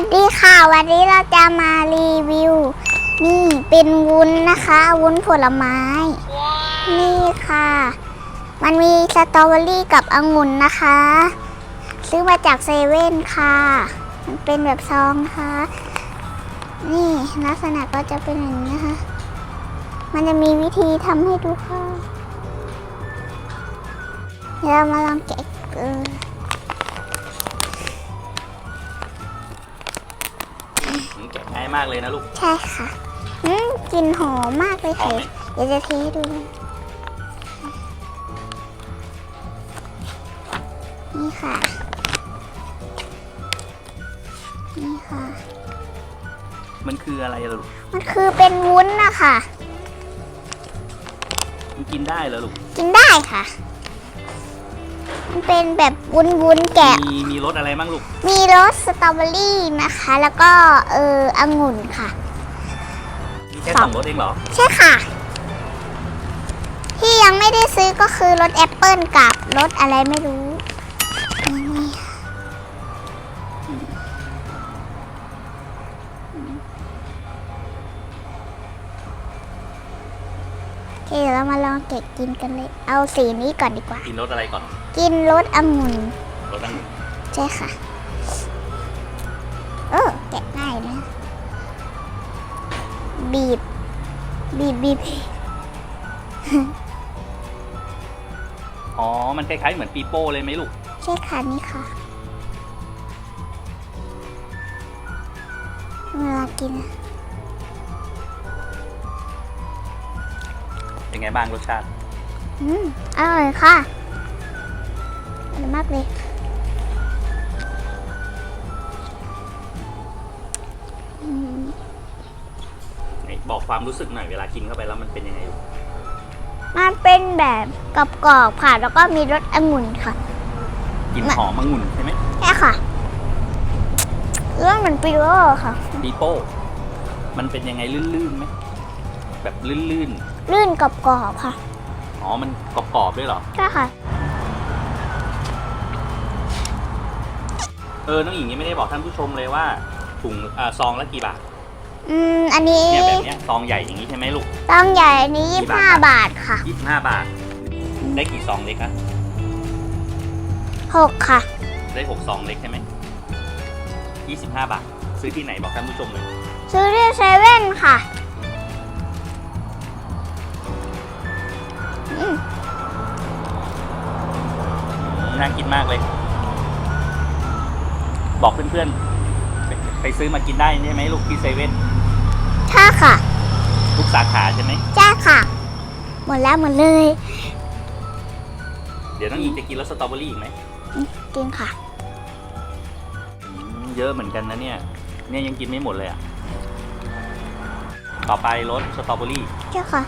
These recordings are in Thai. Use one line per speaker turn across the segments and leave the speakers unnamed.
วันนี้เราจะมารีวิว นี่เป็นวุ้นนะคะ วุ้นผลไม้ นี่ค่ะ มันมีสตรอเบอรี่กับองุ่นนะคะ ซื้อมาจากเซเว่นค่ะ มันเป็นแบบซองนะคะนี่ลักษณะก็จะเป็นอย่างนี้ค่ะ มันจะมีวิธีทำให้ดูค่ะ เดี๋ยวเรามาลองแกะเออ
มันแกะง่ายมากเลยนะลูก
ใช่ค่ะอืมกลิ่นหอมมากเลย
หอ
ค่ะ
มไหม
เดี๋ยวจะเทให้ดูนะนี่ค่ะ นี่ค่ะ
มันคืออะไรล่ะลูก
มันคือเป็นวุ้นนะคะ
มันกินได้เหรอลูก
กินได้ค่ะ มันเป็นแบบวุ้นวุ้นๆแกะ
มีมีรสอะไรบ้างลูก
มีรสสตรอเบอรี่นะคะ แล้วก็เออองุ่นค่ะ
มีแค่
ส
ส
อ
องงรสเองเหรอ
ใช่ค่ะ ที่ยังไม่ได้ซื้อก็คือรสแอปเปิลกับรสอะไรไม่รู้นี่โอเคเดี๋ยวเรามาลองแกะกินกันเลย เอาสีนี้ก่อนดีกว่า
กินรสอะไรก่อน
กินรสองุ่น
รสองุ่น
ใช่ค่ะ เออแกะง่ายนะ บีบ บีบบีบ
อ๋อ มันคล้ายๆเหมือนปีโป้เลยไหมลูก
ใช่ค่ะนี่ค่ะ เวลากินอะ
เป็นไงบ้างรสชาติ
อืม อร่อยค่ะ อร่อยมากเลยอืม
ไหนบอกความรู้สึกหน่อยเวลากินเข้าไปแล้วมันเป็นยังไงลูก
มันเป็นแบบกรอบๆค่ะ แล้วก็มีรสองุ่นค่ะ
กลินหอมองุ่นใช่ไหม
ใช่ค่ะเรื่องเหมือนปิโร่ค่ะ
ปีโป้ มันเป็นยังไงลื่นๆไหมแบบลื่น
ลื่นกรอบๆค่ะ
ๆอ๋อมันกรอบๆด้วยเหรอ
ใช่ค่ะ
ออน้องหญิงยังไม่ได้บอกท่านผู้ชมเลยว่าถุงอ่าซองละกี่บาท
อืม อันนี้
เนี่ยแบบเนี้ยซองใหญ่อย่างนี้ใช่ไหมลูก
ต้องใหญ่อันนี้
กี่
ยี่
บาท
ห้าบาทค่ะ
ยี่สิบห้าบาท ได้กี่ซองเล็กอะ
หกค่ะ
ได้หกซองเล็กใช่ไหมยี่สิบห้าบาท ซื้อที่ไหนบอกท่านผู้ชมเลย
ซื้อที่เซเว่นค่ะอืม
น่ากินมากเลย บอกเพื่อนๆไปไปซื้อมากินได้ใช่ไหมลูกที่เซเว่น
ใช่ค่ะ
ทุกสาขาใช่ไหม
ใช่ค่ะ หมดแล้วหมดเลย
เดี๋ยวน้องหญิงจะกินรสสตรอเบอรี่อีกไหม
กินค่ะ
อืมเยอะเหมือนกันนะเนี่ย เนี่ยยังกินไม่หมดเลยอะต่อไปรสสตรอเบอรี่
ใช่ค่ะ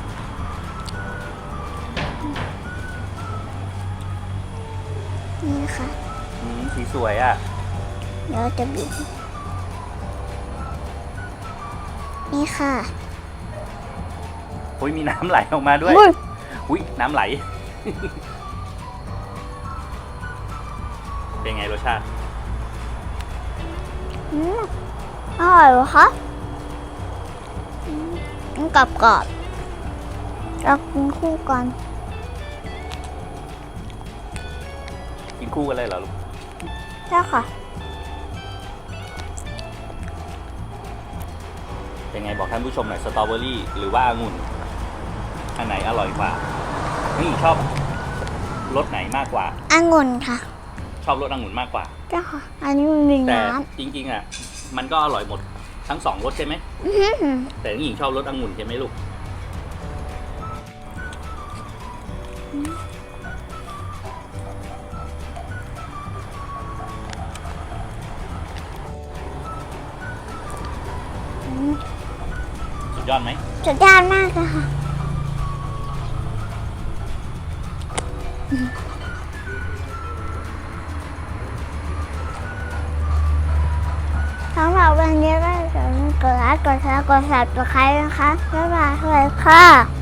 นี่ค่ะ
อืมสีสวยอะ
เดี๋ยวจะบีบนี่ค่ะ
โอ้ยมีน้ำไหลออกมาด้วย
อุ๊ย
อุ้ยน้ำไหล เป็นไงรสชาติ
อืมอร่อยเหรอคะอืมมันกรอบกรอบๆเรากินคู่กัน
กินคู่กันเลยเหรอลูก
ใช่ค่ะ
เป็นไงบอกท่านผู้ชมหน่อยสตรอเบอรี่หรือว่าองุ่นอันไหนอร่อยกว่านี่ชอบรสไหนมากกว่า
องุ่นค่ะ
ชอบรสองุ่นมากกว่า
ใช่ค่ะอันนี้มันมี
แต่
น้
จริงๆอะมันก็อร่อยหมดทั้งสองรสใช่ไหมำ
อื้อหือ
แต่น้องหญิงชอบรสองุ่นใช่ไหมลูก
อืม
สุด ยอดไหม
สุดยอดมากเลยค่ะสำหรับวันนี้ก็อย่าลืมกดไลค์กดแชร์กด subscribe นะคะบ๊ายบายสวัสดีค่ะ